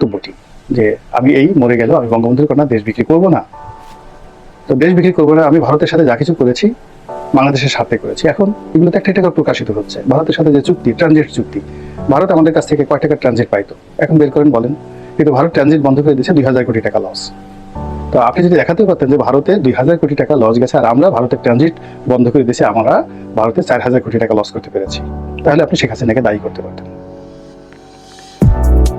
বক্তব্যটি যে আমি এই মরে গেল আমি বঙ্গবন্ধুর কন্যা, দেশ বিক্রি করব না। তো দেশ বিক্রি করব না, আমি ভারতের সাথে যা কিছু করেছি, বাংলাদেশের সাথে করেছি। এখন এগুলোতে একটা করে প্রকাশিত হচ্ছে। ভারতের সাথে যে চুক্তি ট্রানজিট চুক্তি, ভারত আমাদের কাছ থেকে কয় টাকা ট্রানজিট পাইতো? এখন বের করেন, বলেন। কিন্তু ভারত ট্রানজিট বন্ধ করে দিয়েছে দুই হাজার কোটি টাকা লস তো আপনি যদি দেখাতে পারতেন যে ভারতে দুই হাজার কোটি টাকা লস গেছে আর আমরা ভারতের ট্রানজিট বন্ধ করে দিয়েছি, আমরা ভারতে চার হাজার কোটি টাকা লস করতে পেরেছি। তাহলে আপনি হাসিনাকে দায়ী করতে পারতেন।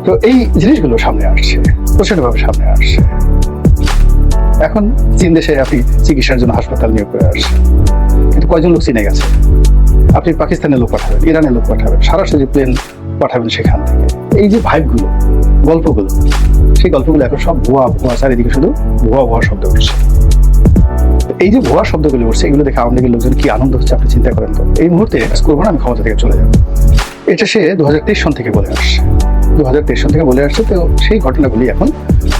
তো এই জিনিসগুলো সামনে আসছে প্রচন্ডভাবে সামনে আসছে। এখন চীন দেশে আপনি চিকিৎসার জন্য হাসপাতাল নিয়োগ করে আসছেন। কিন্তু কয়জন লোক চিনে গেছে? আপনি পাকিস্তানের লোক পাঠাবেন, ইরানের লোক পাঠাবেন সরাসরি প্লেন পাঠাবেন সেখান থেকে। এই যে ভাইবগুলো, গল্পগুলো, সেই গল্পগুলো এখন সব ভুয়া ভুয়া, চারিদিকে শুধু ভুয়া ভুয়া শব্দ উঠছে। এই যে ভুয়া শব্দগুলো উঠছে, এগুলো দেখে আওয়ামী লীগের লোকজন কি আনন্দ হচ্ছে আপনি চিন্তা করেন তো? এই মুহূর্তে করব না আমি ক্ষমতা থেকে চলে যাব। এটা সে দু হাজার তেইশ সন থেকে বলে আসছে। দু সন থেকে বলে আসছে, তো সেই ঘটনাগুলি এখন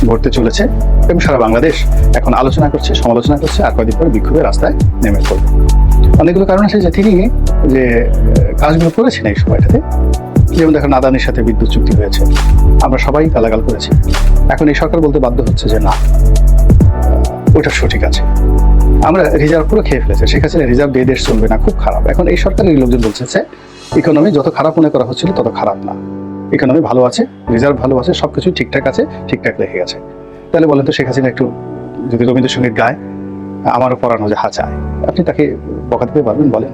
ঘটতে চলেছে এবং সারা বাংলাদেশ এখন আলোচনা করছে, সমালোচনা করছে আর কয়েকদিন পরে বিক্ষোভের রাস্তায় নেমে পড়বে। অনেকগুলো কারণ আছে যে তিনি যে কাজগুলো করেছেন এই সময়টাতে। যেমন দেখেন আদানির সাথে বিদ্যুৎ চুক্তি হয়েছে। আমরা সবাই গালাগাল করেছি। এখন এই সরকার বলতে বাধ্য হচ্ছে যে, না, ওটা সঠিক আছে। আমরা রিজার্ভ পুরো খেয়ে ফেলেছে। হাসিনা রিজার্ভ দিয়ে দেশ চলবে না, খুব খারাপ। এখন এই সরকারের লোকজন বলছে ইকোনমি যত খারাপ মনে করা হচ্ছিল, তত খারাপ না। ইকোনমি ভালো আছে রিজার্ভ ভালো আছে, সবকিছু ঠিকঠাক আছে, ঠিকঠাক রেখে গেছে। তাহলে বলেন তো শেখ হাসিনা একটু যদি রবীন্দ্রসঙ্গীত গায়, আমারও পড়ানো যে হা চায় আপনি তাকে বকা দিতে পারবেন, বলেন।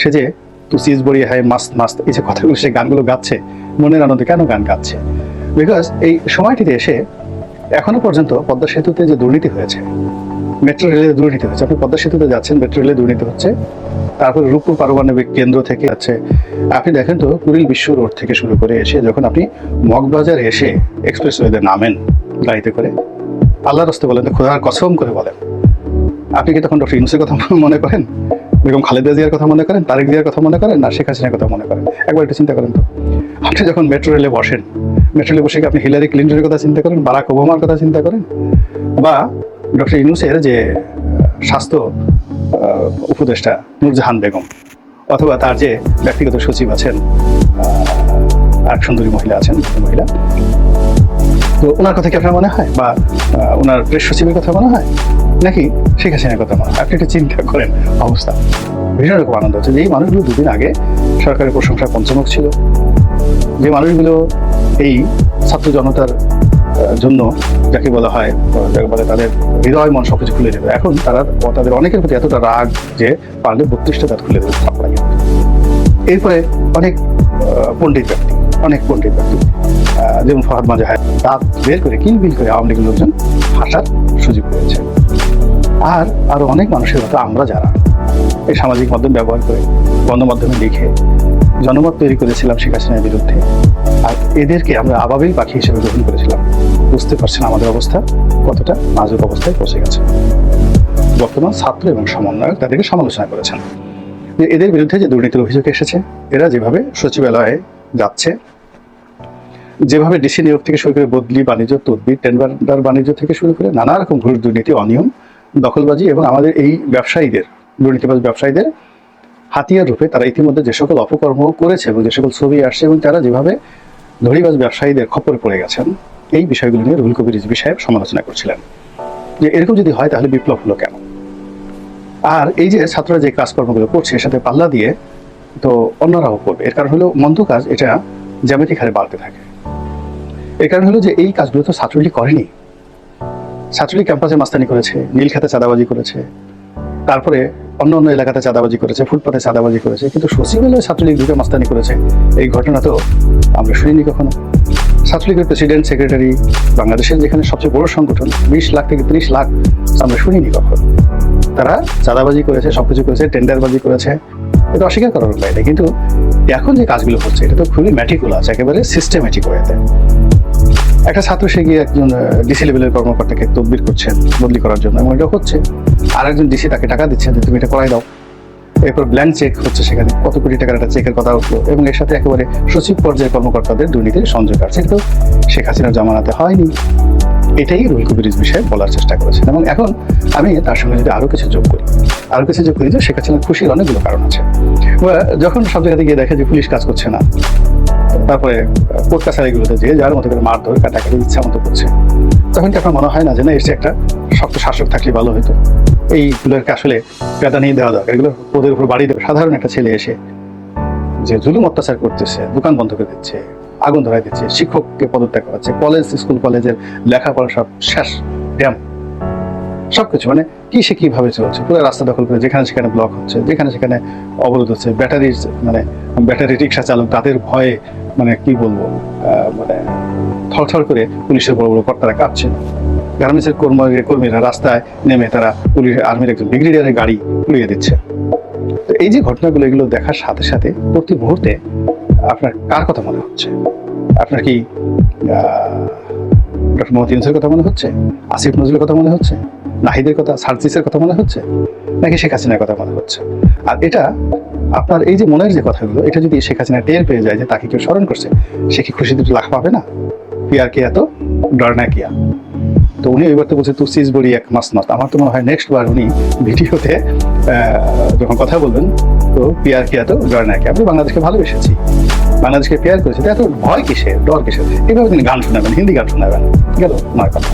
সে যে তু সিজ বড়িয়ে হায়, মাস্ত মাস্ত, এই যে কথাগুলো সে গানগুলো গাচ্ছে, মনের আনন্দে কেন গান গাচ্ছে? বিকজ এই সময়টিতে এসে এখনও পর্যন্ত পদ্মা সেতুতে যে দুর্নীতি হয়েছে মেট্রো রেলে দুর্নীতি হচ্ছে। আপনি পদ্মা সেতুতে যাচ্ছেন, মেট্রো রেলে দুর্নীতি হচ্ছে। তারপরে রূপপুর পারমাণবিক কেন্দ্র থেকে আছে আপনি দেখেন তো কুড়িল বিশ্ব রোড থেকে শুরু করে এসে যখন আপনি মগবাজার এসে এক্সপ্রেস ওয়েতে নামেন গাড়িতে করে আল্লাহ রাস্তে বলেন, খোদার কসম করে বলেন। আপনি কি তখন ডক্টর ইউনুসের কথা মনে করেন? বেগম খালেদা জিয়ার কথা মনে করেন? তারেক জিয়ার কথা মনে করেন? না, শেখ হাসিনার কথা মনে করেন? একবার একটু চিন্তা করেন তো। আপনি যখন মেট্রো রেলে বসেন, মেট্রো রেলে বসে আপনি হিলারি ক্লিন্টনের কথা চিন্তা করেন? বারাক ওবামার কথা চিন্তা করেন? বা ডক্টর ইউনুসের যে স্বাস্থ্য উপদেষ্টা নূরজাহান বেগম, অথবা তার যে ব্যক্তিগত সচিব আছেন এক সুন্দরী মহিলা আছেন মহিলা। তো ওনার কথা কি আপনার মনে হয়? বা ওনার প্রেস সচিবের কথা মনে হয়? নাকি শেখ হাসিনার কথা মনে হয়? আপনি একটু চিন্তা করেন অবস্থা। ভীষণ রকম আনন্দ হচ্ছে যে এই মানুষগুলো দুদিন আগে সরকারের প্রশংসা পঞ্চমুখ ছিল। যে মানুষগুলো এই ছাত্র জনতার জন্য যাকে বলা হয় যাকে বলে তাদের হৃদয়, মন সবকিছু খুলে দেবে এখন তারা, তাদের অনেকের প্রতি এতটা রাগ যে পারলে বত্রিশটা দাঁত খুলে দেবে থাপড়াইয়ে। এরপরে অনেক পণ্ডিত ব্যক্তি, অনেক পণ্ডিত ব্যক্তি যেমন ফহাদ মাজাহার দাঁত বের করে কিলবিল করে আওয়ামী লীগের লোকজন হাসার সুযোগ পেয়েছে আর আরও অনেক মানুষের মতো আমরা যারা এই সামাজিক মাধ্যম ব্যবহার করে, গণমাধ্যমে লিখে জনমত তৈরি করেছিলাম শেখ হাসিনার বিরুদ্ধে। আর এদেরকে আমরা আবাবিল পাখি হিসেবে গ্রহণ করেছিলাম। বুঝতে পারছেন আমাদের অবস্থা? কতটা নাজুক অবস্থায় পৌঁছে গেছে। বর্তমান ছাত্র এবং সমন্বয়ক তাদেরকে সমালোচনা করেছেন। যে এদের বিরুদ্ধে যে দুর্নীতির অভিযোগ এসেছে, এরা যেভাবে সচিবালয়ে যাচ্ছে, যেভাবে ডিসি নিয়োগ থেকে শুরু করে বদলি, বাণিজ্য, তদবির, টেন্ডার বাণিজ্য থেকে শুরু করে নানা রকম ঘুষ দুর্নীতি, অনিয়ম, দখলবাজি এবং আমাদের এই ব্যবসায়ীদের, দুর্নীতিবাজ ব্যবসায়ীদের হাতিয়ার রূপে তারা ইতিমধ্যে যে সকল অপকর্ম করেছে এবং যে সকল ছবি আসছে এবং তারা যেভাবে ধরিবাজ ব্যবসায়ীদের খপ্পরে পড়ে গেছেন, এই বিষয়গুলো নিয়ে রুহুল কবির রিজভী সাহেব সমালোচনা করছিলেন। যে এরকম যদি হয় তাহলে বিপ্লব হলো কেন? আর এই যে ছাত্ররা যে কাজকর্মগুলো করছে এর সাথে পাল্লা দিয়ে তো অন্যরাও করবে। এর কারণ হলো মন্দ কাজ, এটা জ্যামিতিক হারে বাড়তে থাকে। এর কারণ হলো যে এই কাজগুলো তো ছাত্রলীগ করেনি। ছাত্রলীগ ক্যাম্পাসে মাস্তানি করেছে নীলখাতে চাঁদাবাজি করেছে। তারপরে অন্য অন্য এলাকাতে চাঁদাবাজি করেছে, ফুটপাতে চাঁদাবাজি করেছে, কিন্তু সচিবালয়ে ছাত্রলীগ দুটো মাস্তানি করেছে। এই ঘটনা তো আমরা শুনিনি কখনো। ছাত্রলীগের প্রেসিডেন্ট, সেক্রেটারি, বাংলাদেশের যেখানে সবচেয়ে বড় সংগঠন, বিশ লাখ থেকে ত্রিশ লাখ, আমরা শুনিনি কখনো। তারা চাঁদাবাজি করেছে, সবকিছু করেছে, টেন্ডারবাজি করেছে, এটা অস্বীকার করার উপায় নেই। কিন্তু এখন যে কাজগুলো হচ্ছে, এটা তো খুবই ম্যাটিকুলাস, একেবারে সিস্টেমেটিক ওয়েতে একটা ছাত্র, সে গিয়ে একজন ডিসি লেভেলের কর্মকর্তাকে তদবির করছেন বদলি করার জন্য। এবং এটা হচ্ছে আর একজন ডিসি তাকে টাকা দিচ্ছেন যে, তুমি এটা করাই দাও। এরপর ব্ল্যাঙ্ক চেক হচ্ছে সেখানে, কত কোটি টাকার একটা চেকের কথা উঠল। এবং এর সাথে একেবারে সচিব পর্যায়ের কর্মকর্তাদের দুর্নীতির সংযোগ আছে। কিন্তু শেখ হাসিনার জামানাতে হয়নি। এটাই রুল কবির বিষয়ে বলার চেষ্টা করেছেন। এবং এখন আমি তার সঙ্গে যদি আরও কিছু যোগ করি আরও কিছু যোগ করি যে, শেখ হাসিনার খুশির অনেকগুলো কারণ আছে। যখন সব জায়গাতে গিয়ে দেখে যে, পুলিশ কাজ করছে না। তারপরে কোর্ট কাছারিগুলোতে যে যার মতো করে মারধর, কাটাকাটি ইচ্ছা মতো করছে। তখন কি আপনার মনে হয় না যে না এসে একটা শক্ত শাসক থাকলে ভালো হতো? এইগুলোকে আসলে পেদা নিয়ে দেওয়া দরকার। এগুলো ওদের উপর বাড়ি দেবে। সাধারণ একটা ছেলে এসে যে জুলুম অত্যাচার করতেছে, দোকান বন্ধ করে দিচ্ছে, আগুন ধরাই দিচ্ছে, শিক্ষককে পদত্যাগ করাচ্ছে, কলেজ, স্কুল, কলেজের লেখাপড়া সব শেষ, ড্যাম। সবকিছু মানে কি সে কীভাবে চলছে? পুরো রাস্তা দখল করে যেখানে সেখানে ব্লক হচ্ছে, যেখানে সেখানে অবরোধ হচ্ছে, ব্যাটারির মানে ব্যাটারি রিক্সা চালক তাদের ভয়ে মানে কি বলব মানে থরথর করে পুলিশের বড় বড় কর্তারা কাঁপছে গার্মেন্টসের কর্মী, কর্মীরা রাস্তায় নেমে তারা পুলিশ আর্মির একজন ব্রিগেডিয়ারের গাড়ি পুড়িয়ে দিচ্ছে। তো এই যে ঘটনাগুলো, এগুলো দেখার সাথে সাথে প্রতি মুহূর্তে আপনার কার কথা মনে হচ্ছে? আপনার কি ডক্টর মোহাম্মদ ইউনুসের কথা মনে হচ্ছে? আসিফ নজরুলের কথা মনে হচ্ছে? নাহিদের কথা সার্জিসের কথা মনে হচ্ছে? নাকি শেখ হাসিনার কথা মনে হচ্ছে? আর এটা আপনার এই যে মনের যে কথাগুলো, এটা যদি শেখ হাসিনা টের পেয়ে যায় যে তাকে কেউ স্মরণ করছে, সে কি খুশিতে লাখ পাবে না? পিয়ার কে এত? ডর না কিয়া? তো উনি এবার তো বলছে, তু সিজ বড়ি এক মাস নট আমার তো মনে হয় নেক্সট বার উনি ভিডিওতে যখন কথা বলবেন, তো পিয়ার কে এত? ডর না কিয়া? আমি বাংলাদেশকে ভালোবেসেছি। বাংলাদেশকে পেয়ার করেছে। তো এত ভয় কিসে ডর কিসে এভাবে তিনি গান শোনাবেন, হিন্দি গান শোনাবেন। গেল নয় কথা।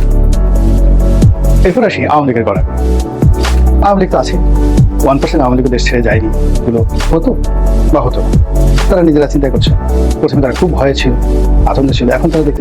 এরপর আসি আওয়ামী লীগের গড়া আওয়ামী লীগ তো আছে ওয়ান পার্সেন্ট আওয়ামী লীগ দেশ ছেড়ে যায়নি এগুলো হতো বা হতো তারা নিজেরা চিন্তা করছে। প্রথমে তারা খুব ভয়ে ছিল, আতঙ্কে ছিল। এখন তারা দেখতে